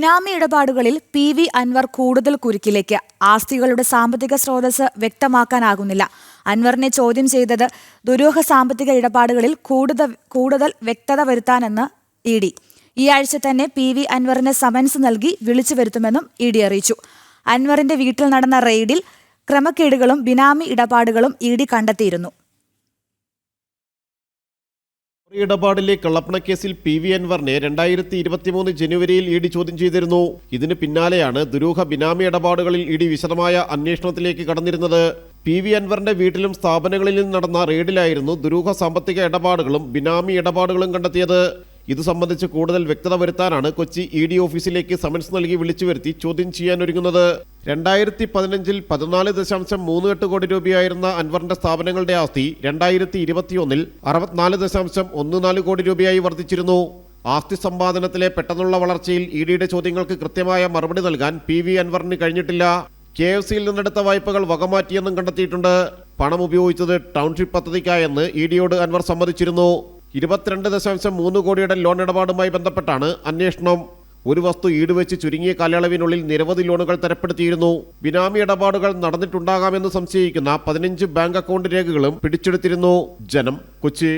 ബിനാമി ഇടപാടുകളിൽ P V Anwar കൂടുതൽ കുരുക്കിലേക്ക്. ആസ്തികളുടെ സാമ്പത്തിക സ്രോതസ് വ്യക്തമാക്കാനാകുന്നില്ല. അൻവറിനെ ചോദ്യം ചെയ്തത് ദുരൂഹ സാമ്പത്തിക ഇടപാടുകളിൽ കൂടുതൽ കൂടുതൽ വ്യക്തത വരുത്താനെന്ന് ഇ ഡി. ഈ ആഴ്ച തന്നെ പി വി അൻവറിന് സമൻസ് നൽകി വിളിച്ചു വരുത്തുമെന്നും ഇ ഡി അറിയിച്ചു. അൻവറിന്റെ വീട്ടിൽ നടന്ന റെയ്ഡിൽ ക്രമക്കേടുകളും ബിനാമി ഇടപാടുകളും ഇ ഡി കണ്ടെത്തിയിരുന്നു. ഇടപാടിലെ കള്ളപ്പണക്കേസിൽ പി വി അൻവറിനെ രണ്ടായിരത്തി ഇരുപത്തിമൂന്ന് ജനുവരിയിൽ ഇ ഡി ചോദ്യം ചെയ്തിരുന്നു. ഇതിന് പിന്നാലെയാണ് ദുരൂഹ ബിനാമി ഇടപാടുകളിൽ ഇ ഡി വിശദമായ അന്വേഷണത്തിലേക്ക് കടന്നിരുന്നത്. പി വി അൻവറിന്റെ വീട്ടിലും സ്ഥാപനങ്ങളിലും നടന്ന റെയ്ഡിലായിരുന്നു ദുരൂഹ സാമ്പത്തിക ഇടപാടുകളും ബിനാമി ഇടപാടുകളും കണ്ടെത്തിയത്. ഇത് സംബന്ധിച്ച് കൂടുതൽ വ്യക്തത വരുത്താനാണ് കൊച്ചി ഇ ഡി ഓഫീസിലേക്ക് സമൻസ് നൽകി വിളിച്ചു വരുത്തി ചോദ്യം ചെയ്യാനൊരുങ്ങുന്നത്. രണ്ടായിരത്തി പതിനഞ്ചിൽ പതിനാല് ദശാംശം മൂന്ന് എട്ട് കോടി രൂപയായിരുന്ന അൻവറിന്റെ സ്ഥാപനങ്ങളുടെ ആസ്തി രണ്ടായിരത്തി ഇരുപത്തിയൊന്നിൽ അറുപത്തിനാല് ദശാംശം ഒന്ന് നാല് കോടി രൂപയായി വർദ്ധിച്ചിരുന്നു. ആസ്തി സമ്പാദനത്തിലെ പെട്ടെന്നുള്ള വളർച്ചയിൽ ഇ ഡിയുടെ ചോദ്യങ്ങൾക്ക് കൃത്യമായ മറുപടി നൽകാൻ പി വി അൻവറിന് കഴിഞ്ഞിട്ടില്ല. കെ എഫ് സിയിൽ നിന്നെടുത്ത വായ്പകൾ വകമാറ്റിയെന്നും കണ്ടെത്തിയിട്ടുണ്ട്. പണം ഉപയോഗിച്ചത് ടൗൺഷിപ്പ് പദ്ധതിക്കായെന്ന് ഇ ഡിയോട് അൻവർ സമ്മതിച്ചിരുന്നു. ഇരുപത്തിരണ്ട് ദശാംശം മൂന്ന് കോടിയുടെ ലോൺ ഇടപാടുമായി ബന്ധപ്പെട്ടാണ് അന്വേഷണം. ഒരു വസ്തു ഈടുവെച്ച് ചുരുങ്ങിയ കാലയളവിനുള്ളിൽ നിരവധി ലോണുകൾ തരപ്പെടുത്തിയിരുന്നു. ബിനാമി ഇടപാടുകൾ നടന്നിട്ടുണ്ടാകാമെന്ന് സംശയിക്കുന്ന പതിനഞ്ച് ബാങ്ക് അക്കൗണ്ട് രേഖകളും പിടിച്ചെടുത്തിരുന്നു. ജനം കൊച്ചി.